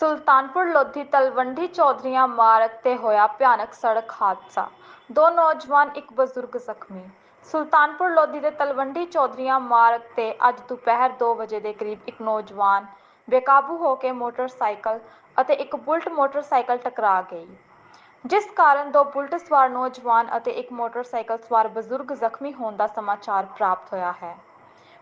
ਸੁਲਤਾਨਪੁਰ ਲੋਧੀ ਤਲਵੰਡੀ ਚੌਧਰੀਆਂ ਮਾਰਗ ਤੇ ਹੋਇਆ ਭਿਆਨਕ ਸੜਕ ਹਾਦਸਾ। ਦੋ ਨੌਜਵਾਨ, ਇੱਕ ਬਜ਼ੁਰਗ ਜ਼ਖਮੀ। ਸੁਲਤਾਨਪੁਰ ਲੋਧੀ ਦੇ ਤਲਵੰਡੀ ਚੌਧਰੀਆਂ ਮਾਰਗ ਤੇ ਅੱਜ ਦੁਪਹਿਰ 2 ਵਜੇ ਦੇ ਕਰੀਬ ਇੱਕ ਨੌਜਵਾਨ ਬੇਕਾਬੂ ਹੋ ਕੇ ਮੋਟਰਸਾਈਕਲ ਅਤੇ ਇੱਕ ਬੁਲਟ ਮੋਟਰਸਾਈਕਲ ਟਕਰਾ ਗਈ। ਜਿਸ ਕਾਰਨ ਦੋ ਬੁਲਟ ਸਵਾਰ ਨੌਜਵਾਨ ਅਤੇ ਇੱਕ ਮੋਟਰਸਾਈਕਲ ਸਵਾਰ ਬਜ਼ੁਰਗ ਜ਼ਖਮੀ ਹੋਣ ਦਾ ਸਮਾਚਾਰ ਪ੍ਰਾਪਤ ਹੋਇਆ ਹੈ।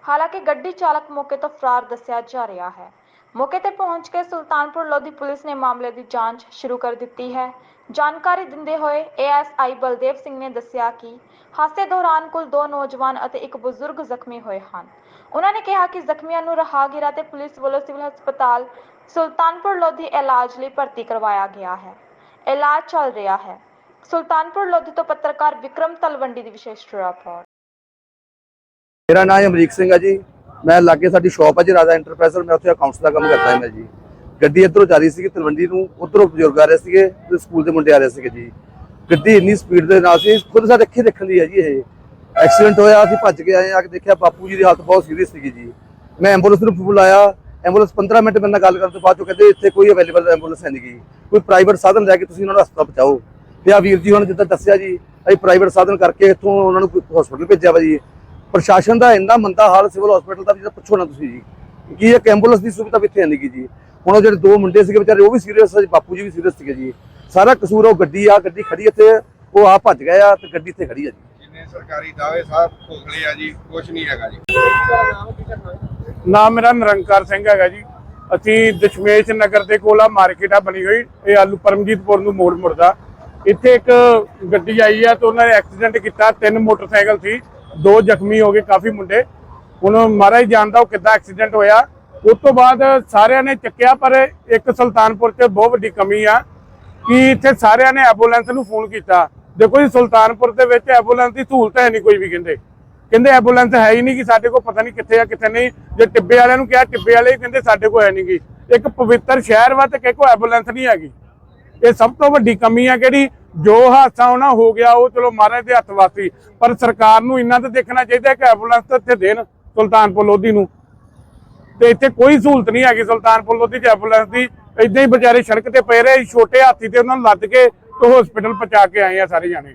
ਹਾਲਾਂਕਿ ਗੱਡੀ ਚਾਲਕ ਮੌਕੇ ਤੋਂ ਫਰਾਰ ਦੱਸਿਆ ਜਾ ਰਿਹਾ ਹੈ। ਮੌਕੇ ਤੇ ਪਹੁੰਚ ਕੇ ਸੁਲਤਾਨਪੁਰ ਲੋਧੀ ਪੁਲਿਸ ਨੇ ਮਾਮਲੇ ਦੀ ਜਾਂਚ ਸ਼ੁਰੂ ਕਰ ਦਿੱਤੀ ਹੈ। ਜਾਣਕਾਰੀ ਦਿੰਦੇ ਹੋਏ ਏਐਸਆਈ ਬਲਦੇਵ ਸਿੰਘ ਨੇ ਦੱਸਿਆ ਕਿ ਹਾਦਸੇ ਦੌਰਾਨ ਕੁੱਲ ਦੋ ਨੌਜਵਾਨ ਅਤੇ ਇੱਕ ਬਜ਼ੁਰਗ ਜ਼ਖਮੀ ਹੋਏ ਹਨ। ਉਹਨਾਂ ਨੇ ਕਿਹਾ ਕਿ ਜ਼ਖਮੀਆਂ ਨੂੰ ਰਾਹਗੀਰਾਂ ਤੇ ਪੁਲਿਸ ਵੱਲੋਂ ਸਿਵਲ ਹਸਪਤਾਲ ਸੁਲਤਾਨਪੁਰ ਲੋਧੀ ਇਲਾਜ ਲਈ ਭਰਤੀ ਕਰਵਾਇਆ ਗਿਆ ਹੈ। ਇਲਾਜ ਚੱਲ ਰਿਹਾ ਹੈ। ਸੁਲਤਾਨਪੁਰ ਲੋਧੀ ਤੋਂ ਪੱਤਰਕਾਰ ਵਿਕਰਮ ਤਲਵੰਡੀ ਦੀ ਵਿਸ਼ੇਸ਼ ਰਿਪੋਰਟ। ਮੇਰਾ ਨਾਮ ਅਮਰੀਕ ਸਿੰਘ ਹੈ ਜੀ। ਮੈਂ ਲਾਗੇ ਸਾਡੀ ਸ਼ਾਪ ਹੈ ਜੀ, ਰਾਜਾ ਇੰਟਰਪ੍ਰਾਈਜ਼ਰ ਮੈਂ ਉੱਥੇ ਅਕਾਊਂਟਸ ਦਾ ਕੰਮ ਕਰਦਾ ਹਾਂ ਮੈਂ ਜੀ। ਗੱਡੀ ਇੱਧਰੋਂ ਜਾ ਰਹੀ ਸੀ ਤਲਵੰਡੀ ਨੂੰ, ਉੱਧਰੋਂ ਬਜ਼ੁਰਗ ਆ ਰਹੇ ਸੀਗੇ ਤੇ ਸਕੂਲ ਦੇ ਮੁੰਡੇ ਆ ਰਹੇ ਸੀਗੇ ਜੀ। ਗੱਡੀ ਇੰਨੀ ਸਪੀਡ ਦੇ ਨਾਲ ਸੀ, ਖੁਦ ਸਾਡੇ ਅੱਖੀ ਦੇਖਣ ਦੀ ਹੈ ਜੀ ਇਹ। ਐਕਸੀਡੈਂਟ ਹੋਇਆ, ਅਸੀਂ ਭੱਜ ਕੇ ਆਏ ਆ, ਕਿ ਦੇਖਿਆ ਬਾਪੂ ਜੀ ਦੀ ਹਾਲਤ ਬਹੁਤ ਸੀਰੀਅਸ ਸੀਗੀ ਜੀ। ਮੈਂ ਐਂਬੂਲੈਂਸ ਨੂੰ ਬੁਲਾਇਆ ਐਂਬੂਲੈਂਸ 15 ਮਿੰਟ ਮੇਰੇ ਨਾਲ ਗੱਲ ਕਰਨ ਤੋਂ ਬਾਅਦ ਉਹ ਕਹਿੰਦੇ, ਇੱਥੇ ਕੋਈ ਅਵੇਲੇਬਲ ਐਂਬੂਲੈਂਸ ਹੈ ਨਹੀਂ ਕੋਈ ਪ੍ਰਾਈਵੇਟ ਸਾਧਨ ਲੈ ਕੇ ਤੁਸੀਂ ਉਹਨਾਂ ਨੂੰ ਹਸਪਤਾਲ ਪਹੁੰਚਾਓ। ਤੇ ਆ ਵੀਰ ਜੀ ਹੁਣ ਜਿੱਦਾਂ ਦੱਸਿਆ ਜੀ, ਅਸੀਂ ਪ੍ਰਾਈਵੇਟ ਸਾਧਨ ਕਰਕੇ ਇੱਥੋਂ ਉਹਨਾਂ ਨੂੰ ਹਸਪਤਾਲ ਭੇਜਿਆ ਵਾ ਜੀ। ਪ੍ਰਸ਼ਾਸਨ ਦਾ ਇੰਨਾ ਮੰਦਾ ਹਾਲ ਸਿਵਲ ਹਸਪੀਟਲ ਦਾ ਵੀ ਪੁੱਛੋ ਨਾ ਤੁਸੀਂ ਜੀ। ਕੀ ਇੱਕ ਐਂਬੂਲੈਂਸ ਦੀ ਸੁਵਿਧਾ ਵੀ ਇੱਥੇ ਹੈ ਨਹੀਂ ਗੀ ਜੀ? ਹੁਣ ਉਹ ਜਿਹੜੇ ਦੋ ਮੁੰਡੇ ਸੀਗੇ ਵਿਚਾਰੇ ਉਹ ਵੀ ਸੀਰੀਅਸ ਸੀ ਬਾਪੂ ਜੀ ਵੀ ਸੀਰੀਅਸ ਸੀਗੇ ਜੀ। ਸਾਰਾ ਕਸੂਰ ਉਹ ਗੱਡੀ ਆ ਗੱਡੀ ਖੜੀ ਇੱਥੇ ਉਹ ਆ ਭੱਜ ਗਏ ਆ ਤੇ ਗੱਡੀ ਇੱਥੇ ਖੜੀ ਆ ਜੀ। ਜਿੰਨੇ ਸਰਕਾਰੀ ਦਾਅਵੇ ਸਭ ਭੁਗਲੇ ਆ ਜੀ ਕੁਝ ਨਹੀਂ ਹੈਗਾ ਜੀ। ਨਾਮ ਮੇਰਾ ਨਿਰੰਕਾਰ ਸਿੰਘ ਹੈਗਾ ਜੀ। ਅਸੀਂ ਦਸ਼ਮੇਸ਼ ਨਗਰ ਦੇ ਕੋਲ ਆ ਮਾਰਕੀਟ ਆ ਬਣੀ ਹੋਈ। ਇਹ ਆਲੂ ਪਰਮਜੀਤਪੁਰ ਨੂੰ ਮੋੜ ਮੁੜਦਾ ਇੱਥੇ ਇੱਕ ਗੱਡੀ ਆਈ ਆ ਤੇ ਉਹਨਾਂ ਨੇ ਐਕਸੀਡੈਂਟ ਕੀਤਾ ਤਿੰਨ ਮੋਟਰਸਾਈਕਲ ਸੀ। ਦੋ ਜ਼ਖਮੀ ਹੋ ਗਏ, ਕਾਫੀ ਮੁੰਡੇ। ਹੁਣ ਮਹਾਰਾਜ ਜਾਣਦਾ ਉਹ ਕਿੱਦਾਂ ਐਕਸੀਡੈਂਟ ਹੋਇਆ। ਉਸ ਤੋਂ ਬਾਅਦ ਸਾਰਿਆਂ ਨੇ ਚੱਕਿਆ, ਪਰ ਇੱਕ ਸੁਲਤਾਨਪੁਰ 'ਚ ਬਹੁਤ ਵੱਡੀ ਕਮੀ ਆ ਕਿ ਇੱਥੇ ਸਾਰਿਆਂ ਨੇ ਐਂਬੂਲੈਂਸ ਨੂੰ ਫੋਨ ਕੀਤਾ। ਦੇਖੋ ਜੀ, ਸੁਲਤਾਨਪੁਰ ਦੇ ਵਿੱਚ ਐਂਬੂਲੈਂਸ ਦੀ ਸਹੂਲਤ ਹੈ ਨਹੀਂ ਕੋਈ ਵੀ, ਕਹਿੰਦੇ। ਕਹਿੰਦੇ ਐਂਬੂਲੈਂਸ ਹੈ ਹੀ ਨਹੀਂ ਕਿ ਸਾਡੇ ਕੋਲ ਪਤਾ ਨਹੀਂ ਕਿੱਥੇ ਆ, ਕਿੱਥੇ ਨਹੀਂ। ਜੇ ਟਿੱਬੇ ਵਾਲਿਆਂ ਨੂੰ ਕਿਹਾ, ਟਿੱਬੇ ਵਾਲੇ ਕਹਿੰਦੇ ਸਾਡੇ ਕੋਲ ਹੈ ਨਹੀਂ ਗੀ। ਇੱਕ ਪਵਿੱਤਰ ਸ਼ਹਿਰ ਵਾ ਤੇ ਕਿਸੇ ਕੋਲ ਐਂਬੂਲੈਂਸ ਨਹੀਂ ਹੈਗੀ। ਇਹ ਸਭ ਤੋਂ ਵੱਡੀ ਕਮੀ ਆ ਕਿਹੜੀ? ਜੋ ਹਾਦਸਾ ਹੋਣਾ ਹੋ ਗਿਆ, ਉਹ ਚਲੋ ਮਹਾਰਾਜ ਦੇ ਹੱਥ ਵਾਸੀ, ਪਰ ਸਰਕਾਰ ਨੂੰ ਇੰਨਾ ਤਾਂ ਦੇਖਣਾ ਚਾਹੀਦਾ ਕਿ ਐਂਬੂਲੈਂਸ ਤਾਂ ਇੱਥੇ ਦੇਣ ਸੁਲਤਾਨਪੁਰ ਲੋਧੀ ਨੂੰ। ਤੇ ਇੱਥੇ ਕੋਈ ਸਹੂਲਤ ਨਹੀਂ ਹੈਗੀ ਸੁਲਤਾਨਪੁਰ ਲੋਧੀ ਚ ਐਂਬੂਲੈਂਸ ਦੀ। ਇਦਾਂ ਹੀ ਵਿਚਾਰੇ ਸੜਕ ਤੇ ਪਏ ਰਹੇ, ਛੋਟੇ ਹਾਥੀ ਤੇ ਉਹਨਾਂ ਨੂੰ ਲੱਦ ਕੇ ਤੇ ਹਸਪੀਟਲ ਪਹੁੰਚਾ ਕੇ ਆਏ ਆ ਸਾਰੇ ਜਾਣੇ।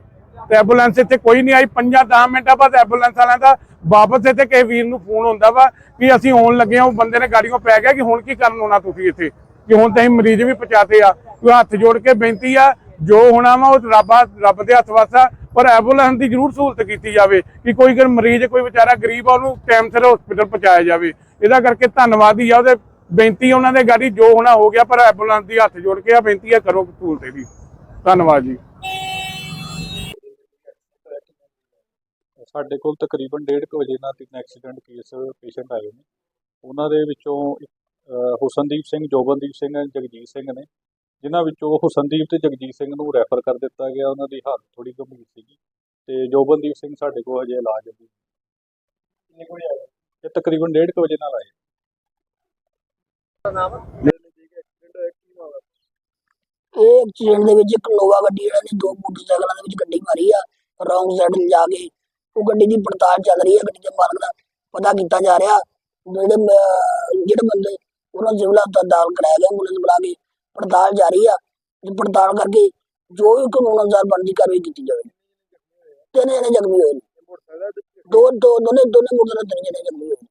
ਤੇ ਐਂਬੂਲੈਂਸ ਇੱਥੇ ਕੋਈ ਨਹੀਂ ਆਈ 5-10 ਮਿੰਟਾਂ ਬਾਅਦ ਐਂਬੂਲੈਂਸ ਵਾਲਿਆਂ ਦਾ ਵਾਪਸ ਇੱਥੇ ਕਿਸੇ ਵੀਰ ਨੂੰ ਫੋਨ ਹੁੰਦਾ ਵਾ ਕਿ ਅਸੀਂ ਆਉਣ ਲੱਗੇ ਆ ਉਹ ਬੰਦੇ ਨੇ ਗਾੜੀਆਂ ਪੈ ਗਿਆ ਕਿ ਹੁਣ ਕੀ ਕਰਨ ਆਉਣਾ ਤੁਸੀਂ ਇੱਥੇ? ਕਿ ਹੁਣ ਤਾਂ ਅਸੀਂ ਮਰੀਜ਼ ਵੀ ਪਹੁੰਚਾਤੇ ਆ, ਕੋਈ ਹੱਥ ਜੋੜ ਕੇ ਬੇਨਤੀ ਆ ਜੋ ਹੋਣਾ ਵਾ, ਉਹ ਰੱਬ ਰੱਬ ਦੇ ਹੱਥ ਵਾਸਾ ਪਰ ਐਂਬੂਲੈਂਸ ਦੀ ਜ਼ਰੂਰ ਸਹੂਲਤ ਕੀਤੀ ਜਾਵੇ ਕਿ ਕੋਈ ਕੋਈ ਮਰੀਜ਼, ਕੋਈ ਵਿਚਾਰਾ ਗਰੀਬ ਆ, ਉਹਨੂੰ ਟਾਈਮ ਸਿਰ ਹਸਪੀਟਲ ਪਹੁੰਚਾਇਆ ਜਾਵੇ। ਇਹਦਾ ਕਰਕੇ ਧੰਨਵਾਦੀ ਆ, ਉਹਦੇ ਬੇਨਤੀ ਉਹਨਾਂ ਦੇ ਗਾੜੀ ਜੋ ਹੋਣਾ ਹੋ ਗਿਆ, ਪਰ ਐਂਬੂਲੈਂਸ ਦੀ ਹੱਥ ਜੋੜ ਕੇ ਆ, ਬੇਨਤੀ ਆ ਕਰੋ ਸਹੂਲਤ ਇਹਦੀ ਧੰਨਵਾਦ ਜੀ। ਸਾਡੇ ਕੋਲ ਤਕਰੀਬਨ 1:30 ਵਜੇ ਨਾਲ ਤਿੰਨ ਐਕਸੀਡੈਂਟ ਕੇਸ ਪੇਸ਼ੈਂਟ ਆਏ ਨੇ। ਉਹਨਾਂ ਦੇ ਵਿੱਚੋਂ ਹੁਸਨਦੀਪ ਸਿੰਘ, ਜੋਬਨਦੀਪ ਸਿੰਘ, ਜਗਜੀਤ ਸਿੰਘ ਨੇ ਜਿਨ੍ਹਾਂ ਵਿੱਚੋਂ ਹੁਸਨਦੀਪ ਤੇ ਜਗਜੀਤ ਸਿੰਘ ਨੂੰ ਰੈਫਰ ਕਰ ਦਿੱਤਾ ਗਿਆ ਉਹਨਾਂ ਦੀ ਹਾਲਤ ਥੋੜੀ ਗੰਭੀਰ ਸੀਗੀ ਤੇ ਜੋਬਨਦੀਪ ਸਿੰਘ ਸਾਡੇ ਕੋਲ ਹਜੇ ਇਲਾਜ ਅਧੀਨ ਇਹ ਤਕਰੀਬਨ 1:30 ਵਜੇ ਨਾਲ ਆਏ। ਇਹ ਐਕਸੀਡੈਂਟ ਦੇ ਵਿੱਚ ਇੱਕ ਨੋਵਾ ਗੱਡੀ ਇਹਨਾਂ ਨੇ ਦੋ ਮੋਟਰਸਾਈਕਲਾਂ ਦੇ ਵਿੱਚ ਗੱਡੀ ਮਾਰੀ ਆ ਰੌਂਗ ਸਾਈਡ ਲਿਜਾ ਕੇ। ਉਹ ਗੱਡੀ ਦੀ ਪੜਤਾਲ ਚੱਲ ਰਹੀ ਹੈ ਗੱਡੀ ਦੇ ਮਾਲਕ ਦਾ ਪਤਾ ਕੀਤਾ ਜਾ ਰਿਹਾ। ਜਿਹੜੇ ਬੰਦੇ ਉਹਨਾਂ ਨੂੰ ਹਸਪਤਾਲ ਦਾਖਲ ਕਰਾਇਆ ਗਿਆ ਐਂਬੂਲੈਂਸ ਬੁਲਾ ਕੇ ਪੜਤਾਲ ਜਾਰੀ ਆ ਜੇ ਪੜਤਾਲ ਕਰਕੇ ਜੋ ਵੀ ਕਾਨੂੰਨ ਅਨੁਸਾਰ ਬਣਦੀ ਕਾਰਵਾਈ ਕੀਤੀ ਜਾਵੇ। ਤਿੰਨ ਜਣੇ ਜ਼ਖਮੀ ਹੋਏ ਨੇ। ਦੋ ਦੋ ਦੋਨੇ ਦੋਨੇ ਮੋਟਰਸਾਈਕਲ ਤਿੰਨ ਜਣੇ ਜ਼ਖਮੀ ਹੋਏ ਨੇ।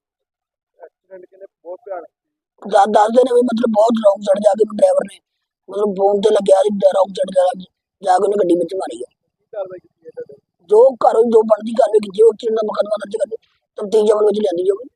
ਦੱਸ ਦੱਸਦੇ ਨੇ ਵੀ ਮਤਲਬ ਬਹੁਤ ਰੌਂਗ ਸਾਈਡ ਜਾ ਕੇ ਡਰਾਈਵਰ ਨੇ ਮਤਲਬ ਫੋਨ ਤੇ ਲੱਗਿਆ ਸੀ ਰੌਂਗ ਸਾਈਡ ਜਾ ਕੇ ਜਾ ਕੇ ਉਹਨੇ ਗੱਡੀ ਵਿੱਚ ਮਾਰੀ ਆ। ਜੋ ਘਰੋਂ ਜੋ ਬਣਦੀ ਕਾਰਵਾਈ ਕੀਤੀ ਉਹ ਚੀਜ਼ ਦਾ ਮੁਕੱਦਮਾ ਦਰਜ ਕਰਕੇ ਤਫਤੀਸ਼ ਅਮਲ ਵਿੱਚ ਲਿਆਂਦੀ ਜਾਊਗੀ।